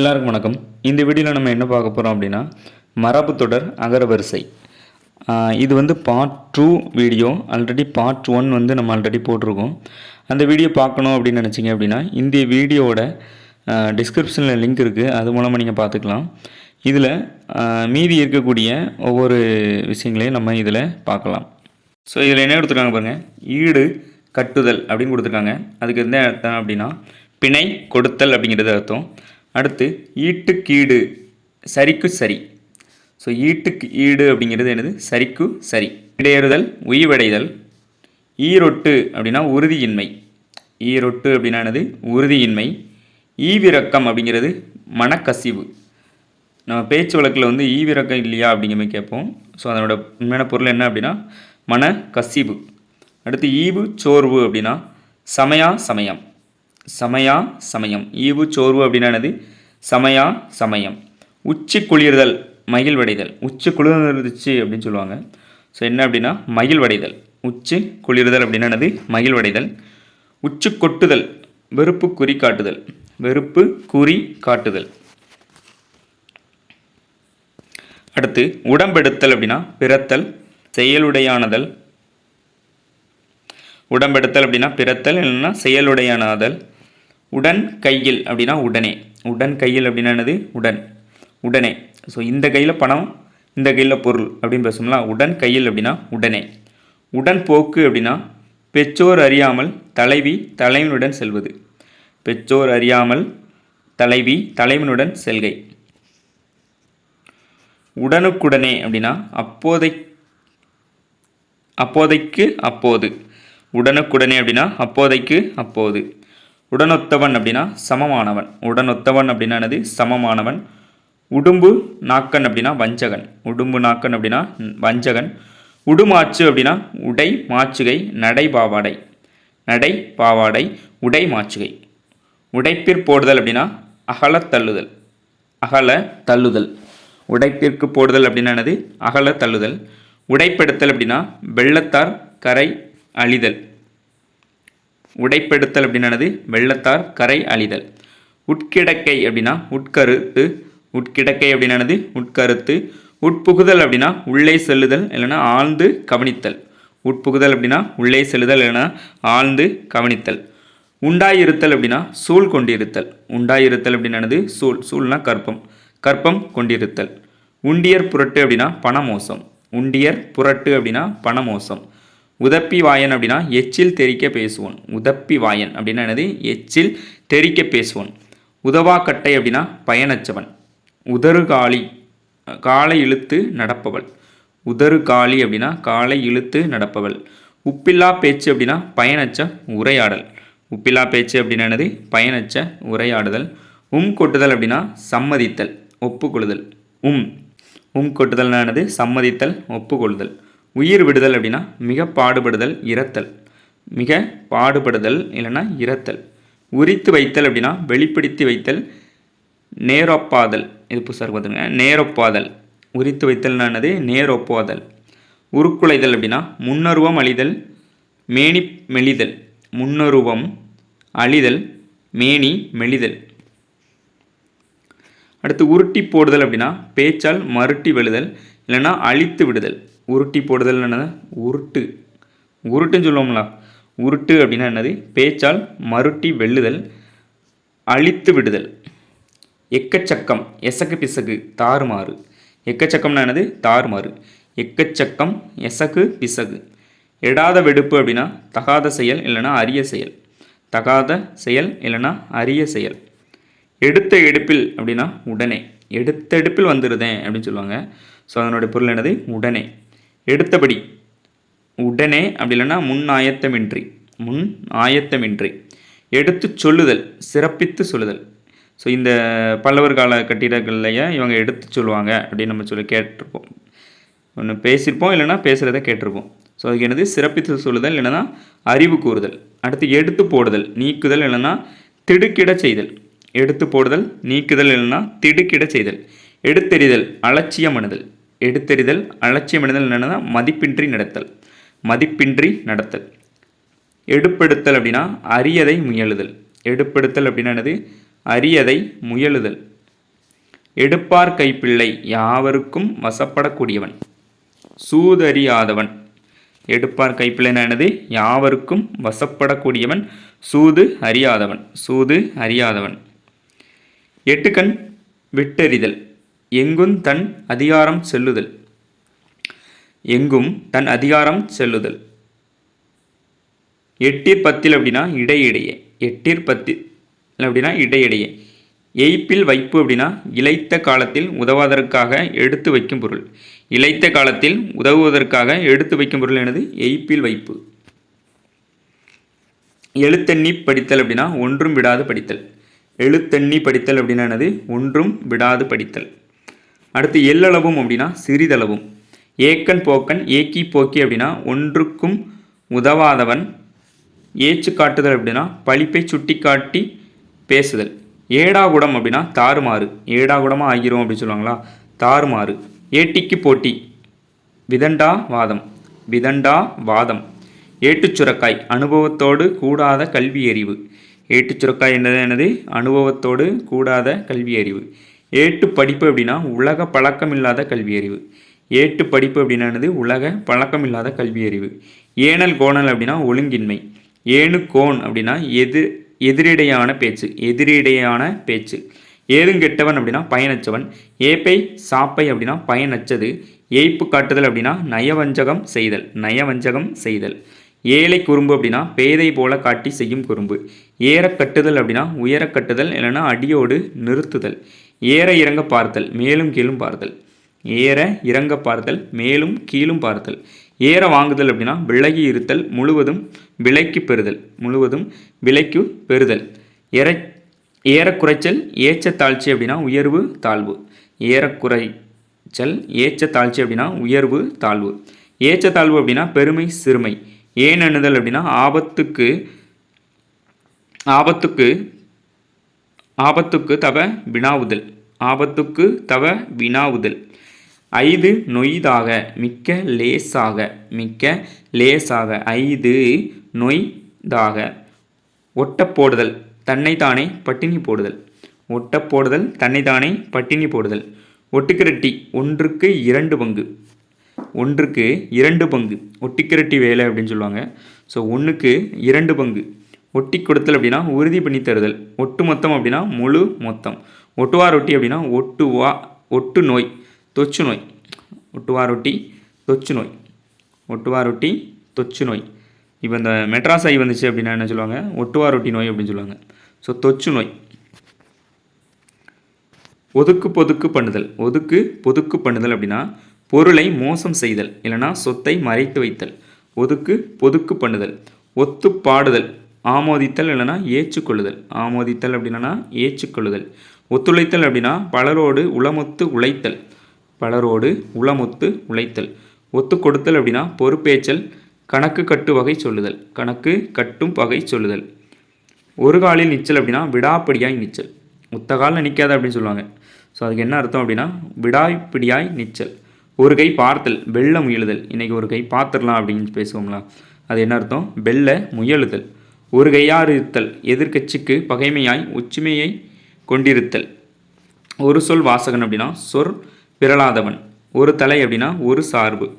எல்லாருக்கும் வணக்கம். இந்த வீடியோவில் நம்ம என்ன பார்க்க போகிறோம் அப்படின்னா மரபு தொடர் அகரவரிசை இது வந்து part two video already part one வந்து நம்ம ஆல்ரெடி போட்டிருக்கோம். அந்த வீடியோ பார்க்கணும் அப்படின்னு நினச்சிங்க அப்படின்னா இந்த வீடியோவோட டிஸ்கிரிப்ஷனில் லிங்க் இருக்குது அது மூலமாக நீங்கள் பார்த்துக்கலாம். இதில் மீதி இருக்கக்கூடிய ஒவ்வொரு விஷயங்களையும் நம்ம இதில் பார்க்கலாம். ஸோ இதில் என்ன கொடுத்துருக்காங்க பாருங்கள் ஈடு கட்டுதல் அப்படின்னு கொடுத்துருக்காங்க. அதுக்கு என்ன அர்த்தம் அப்படின்னா பிணை கொடுத்தல் அப்படிங்கிறது அர்த்தம். அடுத்து ஈட்டுக்கீடு சரிக்கு சரி. ஸோ ஈட்டுக்கு ஈடு அப்படிங்கிறது என்னது? சரிக்கு சரி. இடையறுதல் உய்வடைதல் ஈரொட்டு அப்படின்னா உறுதியின்மை. ஈரொட்டு அப்படின்னா என்னது? உறுதியின்மை. ஈவிரக்கம் அப்படிங்கிறது மனக்கசிவு. நம்ம பேச்சு வழக்கில் வந்து ஈவிரக்கம் இல்லையா அப்படிங்கிற மாதிரி கேட்போம். ஸோ அதனோட உண்மையான பொருள் என்ன அப்படின்னா? மன கசிவு அடுத்து ஈவு சோர்வு அப்படின்னா சமயா சமயம். சமயா சமயம். ஈவு சோர்வு அப்படின்னானது சமயா சமயம். உச்சி குளிர்தல் மகிழ்வடைதல். உச்சி குளிர்ந்துருச்சு அப்படின்னு சொல்லுவாங்க. ஸோ என்ன அப்படின்னா? மகிழ்வடைதல். உச்சி குளிர்தல் அப்படின்னானது மகிழ்வடைதல். உச்சி கொட்டுதல் வெறுப்பு குறி காட்டுதல். வெறுப்பு குறி காட்டுதல். அடுத்து உடம்பெடுத்தல் அப்படின்னா பிறத்தல் செயலுடையானதல். உடம்பெடுத்தல் அப்படின்னா பிறத்தல் இல்லைன்னா செயலுடையானதல். உடன் கையில் அப்படின்னா உடனே. உடன் கையில் அப்படின்னா என்னது? உடன். உடனே. ஸோ இந்த கையில் பணம் இந்த கையில் பொருள் அப்படின்னு பேசணும்ல உடன் கையில் அப்படின்னா உடனே. உடன் போக்கு அப்படின்னா பெற்றோர் அறியாமல் தலைவி தலைவனுடன் செல்வது. பெற்றோர் அறியாமல் தலைவி தலைவனுடன் செல்கை. உடனுக்குடனே அப்படின்னா அப்போதை அப்போதைக்கு அப்போது. உடனுக்குடனே அப்படின்னா அப்போதைக்கு அப்போது. உடனொத்தவன் அப்படின்னா சமமானவன். உடனொத்தவன் அப்படின்னா என்னது? சமமானவன். உடும்பு நாக்கன் அப்படின்னா வஞ்சகன். உடும்பு நாக்கன் அப்படின்னா வஞ்சகன். உடுமாச்சு அப்படின்னா உடை மாச்சுகை நடை பாவாடை. நடை பாவாடை உடை மாச்சுகை. உடைப்பிற் போடுதல் அப்படின்னா அகல தள்ளுதல். அகல தள்ளுதல். உடைப்பிற்கு போடுதல் அப்படின்னா என்னது? அகல தள்ளுதல். உடைப்பெடுத்தல் அப்படின்னா வெள்ளத்தார் கரை அழிதல். உடைப்பெடுத்தல் அப்படின்னானது வெள்ளத்தார் கரை அழிதல். உட்கிடக்கை அப்படின்னா உட்கருத்து. உட்கிடக்கை அப்படின்னானது உட்கருத்து. உட்புகுதல் அப்படின்னா உள்ளே செல்லுதல் இல்லைன்னா ஆழ்ந்து கவனித்தல். உட்புகுதல் அப்படின்னா உள்ளே செல்லுதல் இல்லைன்னா ஆழ்ந்து கவனித்தல். உண்டாயிருத்தல் அப்படின்னா சூழ் கொண்டிருத்தல். உண்டாயிருத்தல் அப்படின்னானது சூழ். சூழ்னா கற்பம். கற்பம் கொண்டிருத்தல். உண்டியர் புரட்டு அப்படின்னா பணமோசம். உண்டியர் புரட்டு அப்படின்னா பணமோசம். உதப்பி வாயன் அப்படின்னா எச்சில் தெரிக்க பேசுவோன். உதப்பி வாயன் அப்படின்னா என்னது? எச்சில் தெரிக்க பேசுவோன். உதவாக்கட்டை அப்படின்னா பயனற்றவன். உதறுகாளி காலை இழுத்து நடப்பவள். உதறுகாளி அப்படின்னா காலை இழுத்து நடப்பவள். உப்பில்லா பேச்சு அப்படின்னா பயனச்ச உரையாடல். உப்பில்லா பேச்சு அப்படின்னா என்னது? உரையாடுதல். உம் கொட்டுதல் அப்படின்னா சம்மதித்தல் ஒப்புக்கொள்ளுதல். உம். உம் கொட்டுதல்னானது சம்மதித்தல் ஒப்புக்கொள்ளுதல். உயிர் விடுதல் அப்படின்னா மிக பாடுபடுதல் இறத்தல் மிக பாடுபடுதல் இல்லைன்னா இறத்தல் உரித்து வைத்தல் அப்படின்னா வெளிப்படுத்தி வைத்தல் நேரொப்பாதல். இது புதுசாக பார்த்துருங்க நேரொப்பாதல். உரித்து வைத்தல்னானது நேரொப்பாதல். உருக்குலைதல் அப்படின்னா முன்னருவம் அழிதல் மேனி மெலிதல். முன்னருவம் அழிதல் மேனி மெலிதல். அடுத்து உருட்டி போடுதல் அப்படின்னா பேச்சால் மருட்டி விழுதல் இல்லைன்னா அழித்து விடுதல். உருட்டி போடுதல் என்னது? உருட்டு. உருட்டுன்னு சொல்லுவோம்ல. உருட்டு அப்படின்னா என்னது? பேச்சால் மருட்டி வெல்லுதல் அழித்து விடுதல். எக்கச்சக்கம் எசகு பிசகு தாறுமாறு. எக்கச்சக்கம்னா என்னது? தாறுமாறு. எக்கச்சக்கம் எசகு பிசகு. எடாத வெடுப்பு அப்படின்னா தகாத செயல் இல்லைன்னா அரிய செயல். தகாத செயல் இல்லைன்னா அரிய செயல். எடுத்த எடுப்பில் அப்படின்னா உடனே. எடுத்த எடுப்பில் வந்துடுதேன் அப்படின்னு சொல்லுவாங்க. ஸோ அதனுடைய பொருள் என்னது? உடனே. எடுத்தபடி. உடனே அப்படி இல்லைன்னா முன் ஆயத்தமின்றி முன் ஆயத்தமின்றி. எடுத்து சொல்லுதல் சிறப்பித்து சொல்லுதல். ஸோ இந்த பல்லவர் கால கட்டிடங்கள்லையே இவங்க எடுத்து சொல்லுவாங்க அப்படின்னு நம்ம சொல்லி கேட்டிருப்போம். ஒன்று பேசியிருப்போம் இல்லைன்னா பேசுகிறத கேட்டிருப்போம். ஸோ அதுக்கு என்னது? சிறப்பித்து சொல்லுதல் இல்லைன்னா அறிவு கூறுதல். அடுத்து எடுத்து போடுதல் நீக்குதல் இல்லைன்னா திடுக்கிட செய்தல். எடுத்து போடுதல் நீக்குதல் இல்லைன்னா திடுக்கிட செய்தல். எடுத்தெறிதல் அலட்சியமணுதல். எடுத்தெறிதல் அலட்சியமணுதல் என்னென்னா மதிப்பின்றி நடத்தல் மதிப்பின்றி நடத்தல். எடுப்படுத்தல் அப்படின்னா அரியதை முயலுதல். எடுப்படுத்தல் அப்படின்னா என்னது? அரியதை முயலுதல். எடுப்பார் கைப்பிள்ளை யாவருக்கும் வசப்படக்கூடியவன். சூதறியாதவன். எடுப்பார் கைப்பிள்ளைன்னா என்னது? யாவருக்கும் வசப்படக்கூடியவன். சூது அறியாதவன். சூது அறியாதவன். எட்டுக்கண் விட்டறிதல். எங்கும் தன் அதிகாரம் செல்லுதல். எங்கும் தன் அதிகாரம் செல்லுதல். எட்டிற் பத்தில் அப்படின்னா இடையிடையே. எட்டிற் பத்தில் அப்படின்னா இடையிடையே. எய்ப்பில் வைப்பு அப்படின்னா இளைத்த காலத்தில் உதவாதற்காக எடுத்து வைக்கும் பொருள். இளைத்த காலத்தில் உதவுவதற்காக எடுத்து வைக்கும் பொருள் எனது எய்ப்பில் வைப்பு. எழுத்தண்ணி படித்தல் அப்படின்னா ஒன்றும் விடாது படித்தல். எழுத்தண்ணி படித்தல் அப்படின்னா எனது ஒன்றும் விடாது படித்தல். அடுத்து எல்லளவும் அப்படின்னா சிறிதளவும். ஏக்கன் போக்கன் ஏக்கி போக்கி அப்படின்னா ஒன்றுக்கும் உதவாதவன். ஏச்சு காட்டுதல் அப்படின்னா பழிப்பை சுட்டி காட்டி பேசுதல் ஏடாகுடம் அப்படின்னா தாறுமாறு. ஏடாகுடமாக ஆகிரும் அப்படின்னு சொல்லுவாங்களா? தாறுமாறு. ஏட்டிக்கு போட்டி. விதண்டா வாதம். விதண்டா வாதம். ஏட்டுச்சுரக்காய் அனுபவத்தோடு கூடாத கல்வி அறிவு. ஏட்டுச்சுரக்காய் என்னது? என்னது? அனுபவத்தோடு கூடாத கல்வி அறிவு. ஏட்டு படிப்பு அப்படின்னா உலக பழக்கம் இல்லாத கல்வியறிவு. ஏட்டு படிப்பு அப்படின்னா என்னது? உலக பழக்கம் இல்லாத கல்வியறிவு. ஏனல் கோணல் அப்படின்னா ஒழுங்கின்மை. ஏனு கோன் அப்படின்னா எதிர் எதிரிடையான பேச்சு எதிரிடையான பேச்சு. ஏதும் கெட்டவன் அப்படின்னா பயனற்றவன். ஏப்பை சாப்பை அப்படின்னா பயனற்றது. ஏய்ப்பு காட்டுதல் அப்படின்னா நயவஞ்சகம் செய்தல் நயவஞ்சகம் செய்தல். ஏழை குறும்பு அப்படின்னா பேதை போல காட்டி செய்யும் குறும்பு. ஏற கட்டுதல் அப்படின்னா உயர கட்டுதல் இல்லைன்னா அடியோடு நிறுத்துதல். ஏற இறங்க பார்த்தல் மேலும் கீழும் பார்த்தல். ஏற இறங்க பார்த்தல் மேலும் கீழும் பார்த்தல். ஏற வாங்குதல் அப்படின்னா விலகி இருத்தல் முழுவதும் விலைக்கு பெறுதல். முழுவதும் விலைக்கு பெறுதல். ஏற ஏறக்குறைச்சல் ஏச்ச தாழ்ச்சி அப்படின்னா உயர்வு தாழ்வு. ஏறக்குறைச்சல் ஏச்ச தாழ்ச்சி அப்படின்னா உயர்வு தாழ்வு. ஏச்ச தாழ்வு அப்படின்னா பெருமை சிறுமை. ஏன் அணுதல் அப்படின்னா ஆபத்துக்கு ஆபத்துக்கு ஆபத்துக்கு தவ வினாவுதல். ஆபத்துக்கு தவ வினாவுதல். ஐது நொய்தாக மிக்க லேசாக மிக்க லேசாக. ஐது நொய்தாக. ஒட்ட போடுதல் தன்னைத்தானே பட்டினி போடுதல். ஒட்ட போடுதல் தன்னைத்தானே பட்டினி போடுதல். ஒட்டுக்கிரட்டி ஒன்றுக்கு இரண்டு பங்கு. ஒன்றுக்கு இரண்டு பங்கு. ஒட்டிக்கிரட்டி வேலை அப்படின்னு சொல்லுவாங்க. ஸோ ஒன்றுக்கு இரண்டு பங்கு. ஒட்டி கொடுத்தல் அப்படின்னா உறுதி பண்ணி தருதல். ஒட்டு மொத்தம் அப்படின்னா முழு மொத்தம். ஒட்டுவா ரொட்டி அப்படின்னா ஒட்டுவா ஒட்டு நோய் தொச்சு நோய். ஒட்டுவா ரொட்டி தொச்சு நோய். ஒட்டுவா ரொட்டி தொச்சு நோய். இப்போ இந்த மெட்ராஸ் ஐ வந்துச்சு அப்படின்னா என்ன சொல்லுவாங்க? ஒட்டுவா ரொட்டி நோய் அப்படின்னு சொல்லுவாங்க. ஸோ தொச்சு நோய். ஒதுக்கு பொதுக்கு பண்ணுதல். ஒதுக்கு பொதுக்கு பண்ணுதல் அப்படின்னா பொருளை மோசம் செய்தல். இல்லைனா சொத்தை மறைத்து வைத்தல். ஒதுக்கு பொதுக்கு பண்ணுதல். ஒத்து பாடுதல். ஆமோதித்தல் இல்லைனா ஏற்றுக்கொள்ளுதல் ஆமோதித்தல் அப்படின்னா ஏற்றுக்கொள்ளுதல் ஒத்துழைத்தல் அப்படின்னா பலரோடு உளமொத்து உழைத்தல். பலரோடு உளமொத்து உழைத்தல். ஒத்து கொடுத்தல் அப்படின்னா பொறுப்பேச்சல் கணக்கு கட்டு வகை சொல்லுதல். கணக்கு கட்டும் வகை சொல்லுதல். ஒரு காலில் நிச்சல் அப்படின்னா விடாப்பிடியாய் நிச்சல். ஒத்த காலில் நிற்காத அப்படின்னு சொல்லுவாங்க. ஸோ அதுக்கு என்ன அர்த்தம் அப்படின்னா விடாப்பிடியாய் நிச்சல். ஒரு கை பார்த்தல் வெள்ள முயலுதல். இன்றைக்கி ஒரு கை பார்த்துடலாம் அப்படின்னு பேசுவோங்களா அது என்ன அர்த்தம்? வெள்ள முயலுதல். ஒரு கையாறு இருத்தல் எதிர்க்கட்சிக்கு பகைமையாய் ஒற்றுமையை கொண்டிருத்தல். ஒரு சொல் வாசகன் அப்படின்னா சொற் பிறளாதவன் ஒரு தலை அப்படின்னா ஒரு சார்பு.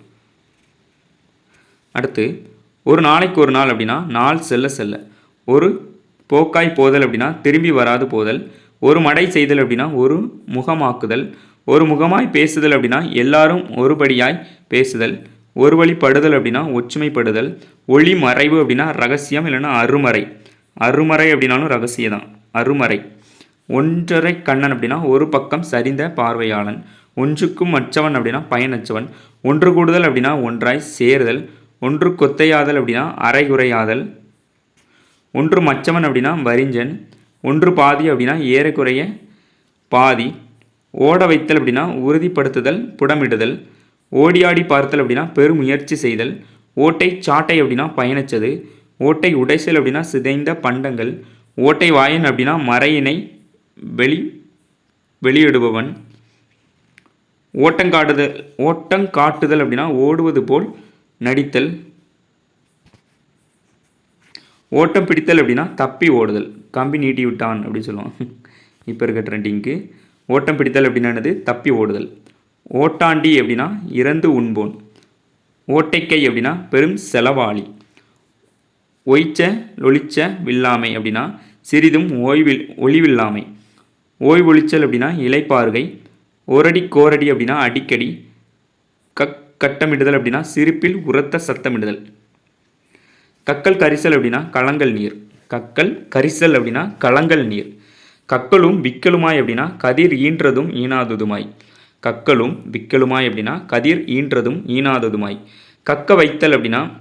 அடுத்து ஒரு நாளைக்கு ஒரு நாள் அப்படின்னா நாள் செல்ல செல்ல. ஒரு போக்காய் போதல் அப்படின்னா திரும்பி வராது போதல். ஒரு மடை செய்தல் அப்படின்னா ஒரு முகமாக்குதல். ஒரு முகமாய் பேசுதல் அப்படின்னா எல்லாரும் ஒருபடியாய் பேசுதல். ஒரு வழிப்படுதல் அப்படின்னா ஒற்றுமைப்படுதல் ஒளி மறைவு அப்படின்னா ரகசியம் இல்லைன்னா அருமறை. அருமறை அப்படின்னாலும் ரகசியம் தான் அருமறை. ஒன்றரை கண்ணன் அப்படின்னா ஒரு பக்கம் சரிந்த பார்வையாளன் ஒன்றுக்கும் மற்றவன் அப்படின்னா பயனற்றவன் ஒன்று கூடுதல் அப்படின்னா ஒன்றாய் சேருதல் ஒன்று கொத்தையாதல் அப்படின்னா அரைகுறையாதல் ஒன்று மச்சவன் அப்படின்னா வரிஞ்சன் ஒன்று பாதி அப்படின்னா ஏறக்குறைய பாதி ஓட வைத்தல் அப்படின்னா உறுதிப்படுத்துதல் புடமிடுதல் ஓடியாடி பார்த்தல் அப்படின்னா பெருமுயற்சி செய்தல். ஓட்டை சாட்டை அப்படின்னா பயணிச்சது ஓட்டை உடைசல் அப்படின்னா சிதைந்த பண்டங்கள். ஓட்டை வாயன் அப்படின்னா மறையினை வெளி வெளியிடுபவன். ஓட்டங்காட்டுதல் ஓட்டங்காட்டுதல் அப்படின்னா ஓடுவது போல் நடித்தல். ஓட்டம் பிடித்தல் அப்படின்னா தப்பி ஓடுதல். கம்பி நீட்டி விட்டான் அப்படின்னு சொல்லுவான் இப்போ இருக்க ட்ரெண்டிங்க்கு ஓட்டம் பிடித்தல் அப்படின்னானது தப்பி ஓடுதல். ஓட்டாண்டி அப்படின்னா இறந்து உண்போன். ஓட்டைக்கை அப்படின்னா பெரும் செலவாளி. ஒய்ச்ச லொழிச்ச வில்லாமை அப்படின்னா சிறிதும் ஓய்வில் ஒளிவில்லாமை. ஓய்வொளிச்சல் அப்படின்னா இலைப்பார்கை ஓரடி கோரடி அப்படின்னா அடிக்கடி. கக் கட்டமிடுதல் அப்படின்னா சிரிப்பில் உரத்த சத்தமிடுதல். கக்கல் கரிசல் அப்படின்னா கலங்கல் நீர். கக்கல் கரிசல் அப்படின்னா கலங்கல் நீர். கக்கலும் விக்கலுமாய் அப்படின்னா கதிர் ஈன்றதும் ஈனாததுமாய் கக்கலும் விக்கலுமாய் அப்படின்னா கதிர் ஈன்றதும் ஈனாததுமாய். கக்க வைத்தல் அப்படின்னா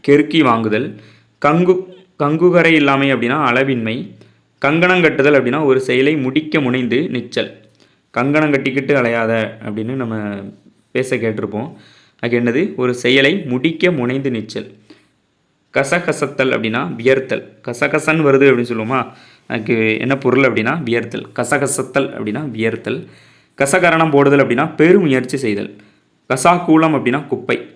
கெருக்கி வாங்குதல். கங்கு கங்குகரை இல்லாமை அப்படின்னா அளவின்மை. கங்கணம் கட்டுதல் அப்படின்னா ஒரு செயலை முடிக்க முனைந்து நிச்சல். கங்கணம் கட்டிக்கிட்டு அலையாத அப்படின்னு நம்ம பேச கேட்டிருப்போம். அது என்னது? ஒரு செயலை முடிக்க முனைந்து நிச்சல். கசகசத்தல் அப்படின்னா வியர்த்தல். கசகசன்னு வருது அப்படின்னு சொல்லுவோமா? அதுக்கு என்ன பொருள் அப்படின்னா வியர்த்தல். கசகசத்தல் அப்படின்னா வியர்த்தல். கசகரணம் போடுதல் அப்படின்னா பெருமுயற்சி செய்தல். கசாக்கூலம் அப்படின்னா குப்பை.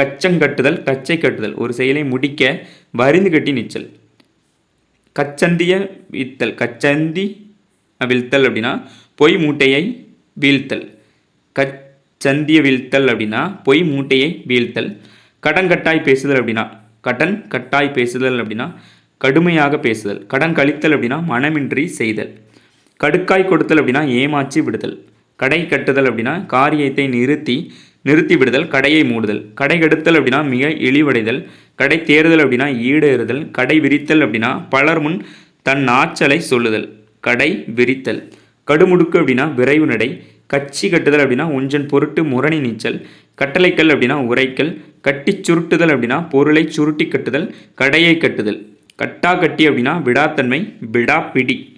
கச்சங்கட்டுதல் கச்சை கட்டுதல். ஒரு செயலை முடிக்க வரிந்து கட்டி நிச்சல். கச்சந்திய வீழ்த்தல் கச்சந்தி வீழ்த்தல் அப்படின்னா பொய் மூட்டையை வீழ்த்தல். கச்சந்திய வீழ்த்தல் அப்படின்னா பொய் மூட்டையை வீழ்த்தல். கடன் கட்டாய் பேசுதல் அப்படின்னா கடன் கட்டாய் பேசுதல் அப்படின்னா கடுமையாக பேசுதல். கடன் கழித்தல் அப்படின்னா மனமின்றி செய்தல். கடுக்காய் கொடுத்தல் அப்படின்னா ஏமாற்றி விடுதல். கடை கட்டுதல் அப்படின்னா காரியத்தை நிறுத்தி நிறுத்தி விடுதல் கடையை மூடுதல். கடை கெடுத்தல் அப்படின்னா மிக இழிவடைதல். கடை தேறுதல் அப்படின்னா ஈடேறுதல். கடை விரித்தல் அப்படின்னா பலர் முன் தன் ஆற்றலை சொல்லுதல். கடை விரித்தல். கடுமுடுக்கு அப்படின்னா விரைவு நடை. கட்சி கட்டுதல் அப்படின்னா உஞ்சன் பொருட்டு முரணி நீச்சல். கட்டளைக்கல் அப்படின்னா உரைக்கல். கட்டி சுருட்டுதல் அப்படின்னா பொருளை சுருட்டி கட்டுதல். கடையை கட்டுதல். கட்டா கட்டி அப்படின்னா விடாத்தன்மை விடாப்பிடி.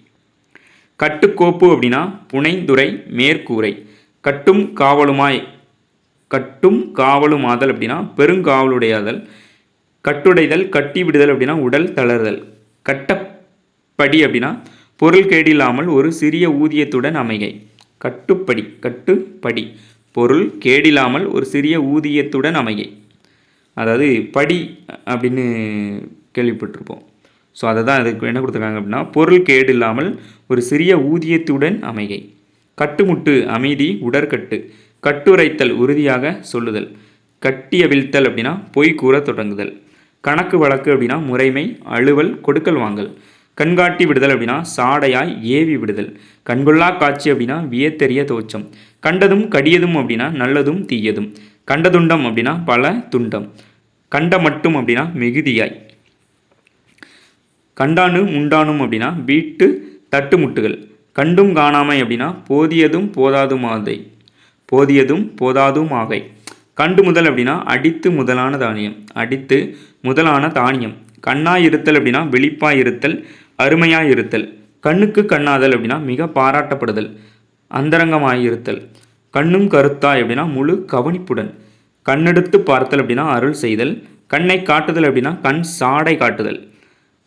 கட்டுக்கோப்பு அப்படின்னா புனைந்துரை மேற்கூரை. கட்டும் காவலுமாய் கட்டும் காவலுமாதல் அப்படின்னா பெருங்காவலுடையாதல் கட்டுடைதல் கட்டி விடுதல் அப்படின்னா உடல் தளர்தல். கட்டப்படி அப்படின்னா பொருள் கேடில்லாமல் ஒரு சிறிய ஊதியத்துடன் அமைகை. கட்டுப்படி கட்டுப்படி. பொருள் கேடில்லாமல் ஒரு சிறிய ஊதியத்துடன் அமைகை. அதாவது படி அப்படின்னு கேள்விப்பட்டிருப்போம். ஸோ அதை தான் அதுக்கு என்ன கொடுத்துருக்காங்க அப்படின்னா பொருள் கேடு இல்லாமல் ஒரு சிறிய ஊதியத்துடன் அமைகை. கட்டுமுட்டு அமைதி உடற்கட்டு. கட்டுரைத்தல் உறுதியாக சொல்லுதல். கட்டிய விழ்த்தல் அப்படின்னா பொய் கூற தொடங்குதல். கணக்கு வழக்கு அப்படின்னா முறைமை அலுவல் கொடுக்கல் வாங்கல். கண்காட்டி விடுதல் அப்படின்னா சாடையாய் ஏவி விடுதல். கண்கொள்ளா காட்சி அப்படின்னா வியத்தெரிய தோற்றம். கண்டதும் கடியதும் அப்படின்னா நல்லதும் தீயதும். கண்டதுண்டம் அப்படின்னா பல துண்டம். கண்ட மட்டும் அப்படின்னா மிகுதியாய். கண்டானு முண்டானும் அப்படின்னா வீட்டு தட்டுமுட்டுகள். கண்டும் காணாமை அப்படின்னா போதியதும் போதாதுமாதை போதியதும் போதாதும் ஆகை. கண்டு முதல் அப்படின்னா அடித்து முதலான தானியம். அடித்து முதலான தானியம். கண்ணாய் இருத்தல் அப்படின்னா வெளிப்பாய் இருத்தல் அருமையாய் இருத்தல். கண்ணுக்கு கண்ணாதல் அப்படின்னா மிக பாராட்டப்படுதல் அந்தரங்கமாய் இருத்தல். கண்ணும் கருத்தாய் அப்படின்னா முழு கவனிப்புடன். கண்ணெடுத்து பார்த்தல் அப்படின்னா அருள் செய்தல். கண்ணை காட்டுதல் அப்படின்னா கண் சாடை காட்டுதல்.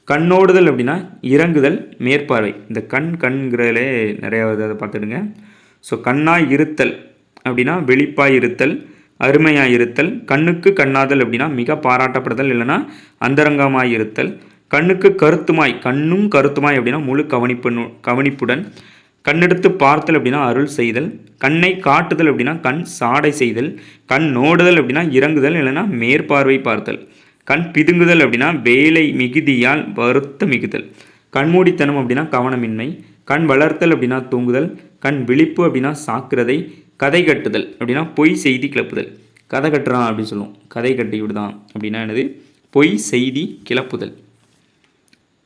கண்ணோடுதல் அப்படின்னா இறங்குதல் மேற்பார்வை. இந்த கண் கண்கிறதுலே நிறையா இதை பார்த்துடுங்க. ஸோ கண்ணாய் இருத்தல் அப்படின்னா வெளிப்பாய் இருத்தல் அருமையாக இருத்தல் கண்ணுக்கு கண்ணாதல் அப்படின்னா மிக பாராட்டப்படுதல் இல்லைன்னா அந்தரங்கமாய் இருத்தல் கண்ணுக்கு கருத்துமாய் கண்ணும் கருத்துமாய் அப்படின்னா முழு கவனிப்பு கவனிப்புடன். கண்ணெடுத்து பார்த்தல் அப்படின்னா அருள் செய்தல். கண்ணை காட்டுதல் அப்படின்னா கண் சாடை செய்தல். கண் நோடுதல் அப்படின்னா இறங்குதல் இல்லைன்னா மேற்பார்வை பார்த்தல். கண் பிதுங்குதல் அப்படின்னா வேலை மிகுதியால் வருத்த மிகுதல். கண்மூடித்தனம் அப்படின்னா கவனமின்மை. கண் வளர்த்தல் அப்படின்னா தூங்குதல். கண் விழிப்பு அப்படின்னா சாக்கிரதை. கதை கட்டுதல் அப்படின்னா பொய் செய்தி கிளப்புதல். கதை கட்டுறான் அப்படின்னு சொல்லுவோம். கதை கட்டி விடுதான் அப்படின்னா என்னது? பொய் செய்தி கிளப்புதல்.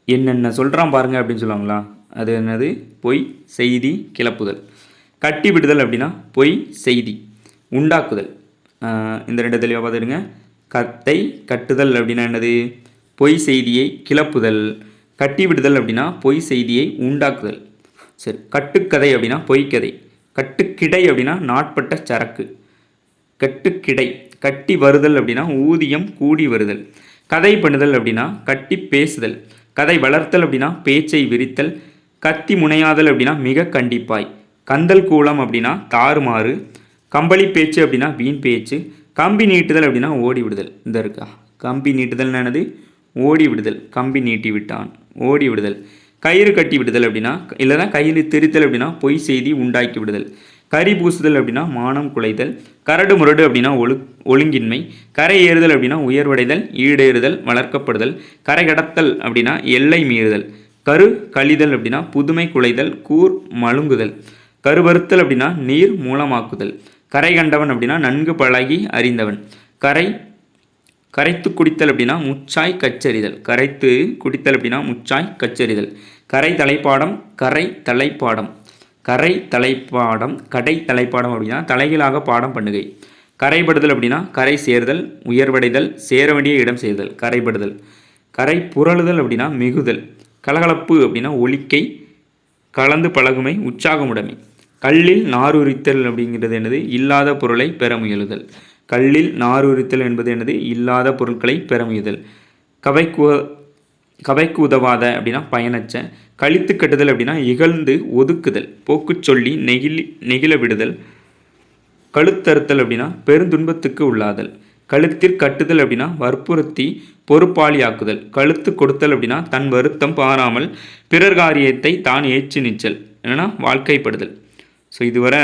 என்னென்ன சொல்கிறான் பாருங்க அப்படின்னு சொல்லுவாங்களா? அது என்னது? பொய் செய்தி கிளப்புதல். கட்டி விடுதல் அப்படின்னா பொய் செய்தி. உண்டாக்குதல். இந்த ரெண்டு தெளிவாக பார்த்துடுங்க. கத்தை கட்டுதல் அப்படின்னா என்னது? பொய் செய்தியை கிளப்புதல். கட்டிவிடுதல் அப்படின்னா பொய் செய்தியை உண்டாக்குதல். சரி கட்டுக்கதை அப்படின்னா பொய்க்கதை. கட்டுக்கிடை அப்படின்னா நாட்பட்ட சரக்கு. கட்டுக்கிடை கட்டி வருதல் அப்படின்னா ஊதியம் கூடி வருதல். கதை பண்ணுதல் அப்படின்னா கட்டி பேசுதல். கதை வளர்த்தல் அப்படின்னா பேச்சை விரித்தல். கத்தி முனையாதல் அப்படின்னா மிக கண்டிப்பாய். கந்தல் கூலம் அப்படின்னா தாறுமாறு. கம்பளி பேச்சு அப்படின்னா வீண் பேச்சு. கம்பி நீட்டுதல் அப்படின்னா ஓடி விடுதல். இந்த இருக்கா. கம்பி நீட்டுதல் என்னது? ஓடி விடுதல். கம்பி நீட்டி விட்டான். ஓடி விடுதல். கயிறு கட்டி விடுதல் அப்படின்னா இல்லைனா கயிறு திரித்தல் அப்படின்னா பொய் செய்தி உண்டாக்கி விடுதல். கறி பூசுதல் அப்படின்னா மானம் குலைதல். கரடு முரடு அப்படின்னா ஒழு ஒழுங்கின்மை. கரை ஏறுதல் அப்படின்னா உயர்வடைதல். ஈடேறுதல் வளர்க்கப்படுதல். கரை கடத்தல் அப்படின்னா எல்லை மீறுதல். கரு கழிதல் அப்படின்னா புதுமை குலைதல். கூர் மழுங்குதல். கருவறுத்தல் அப்படின்னா நீர் மூலமாக்குதல். கரை கண்டவன் அப்படின்னா நன்கு பழகி அறிந்தவன். கரை கரைத்து குடித்தல் அப்படின்னா முச்சாய் கச்சரிதல் கரைத்து குடித்தல் அப்படின்னா முச்சாய் கச்சரிதல் கரை தலைப்பாடம் கரை தலைப்பாடம். கரை தலைப்பாடம் கடை தலைப்பாடம் அப்படின்னா தலைகளாக பாடம் பண்ணுகை. கரைபடுதல் அப்படின்னா கரை சேர்தல் உயர்வடைதல் சேர வேண்டிய இடம் சேர்தல் கரைபடுதல். கரை புரளுதல் அப்படின்னா மிகுதல். கலகலப்பு அப்படின்னா ஒலிக்கை கலந்து பழகுமை உற்சாகமுடைமை. கல்லில் நாருரித்தல் அப்படிங்கிறது என்னது? இல்லாத பொருளை பெற முயலுதல். கல்லில் நாருரித்தல் என்பது என்னது? இல்லாத பொருட்களை பெற முயலுதல். கவைக்கு கவைக்கு உதவாத அப்படின்னா பயனச்ச கழித்து கட்டுதல் அப்படின்னா இகழ்ந்து ஒதுக்குதல். போக்குச் சொல்லி நெகிழி நெகிழ விடுதல். கழுத்தறுத்தல் அப்படின்னா பெருந்துன்பத்துக்கு உள்ளாதல். கழுத்திற் கட்டுதல் அப்படின்னா வற்புறுத்தி பொறுப்பாளியாக்குதல். கழுத்து கொடுத்தல் அப்படின்னா தன் வருத்தம் பாராமல் பிறர் காரியத்தை தான் ஏற்றி நிச்சல் என்னன்னா வாழ்க்கைப்படுதல். ஸோ இதுவரை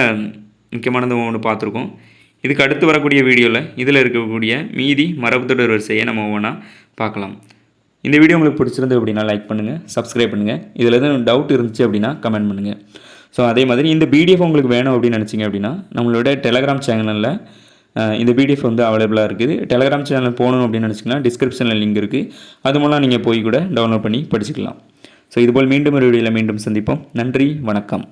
முக்கியமானது ஒன்று பார்த்துருக்கோம். இதுக்கு அடுத்து வரக்கூடிய வீடியோவில் இதில் இருக்கக்கூடிய மீதி மரபுத்தொடர் வரிசையை நம்ம ஒவ்வொன்றா பார்க்கலாம். இந்த வீடியோ உங்களுக்கு பிடிச்சிருந்து அப்படின்னா லைக் பண்ணுங்கள் சப்ஸ்கிரைப் பண்ணுங்கள் இதில் எதுவும் டவுட் இருந்துச்சு அப்படின்னா கமெண்ட் பண்ணுங்கள் ஸோ அதே மாதிரி இந்த பிடிஎஃப் உங்களுக்கு வேணும் அப்படின்னு நினச்சிங்க அப்படின்னா நம்மளோட டெலகிராம் சேனலில் இந்த பிடிஎஃப் வந்து அவைலபிளாக இருக்குது. டெலகிராம் சேனல் போகணும் அப்படின்னு நினச்சிங்கன்னா டிஸ்கிரிப்ஷனில் லிங்க் இருக்குது அது மூலம் நீங்கள் போய் கூட டவுன்லோட் பண்ணி படிச்சுக்கலாம். ஸோ இதுபோல் மீண்டும் ஒரு வீடியோவில் மீண்டும் சந்திப்போம். நன்றி வணக்கம்.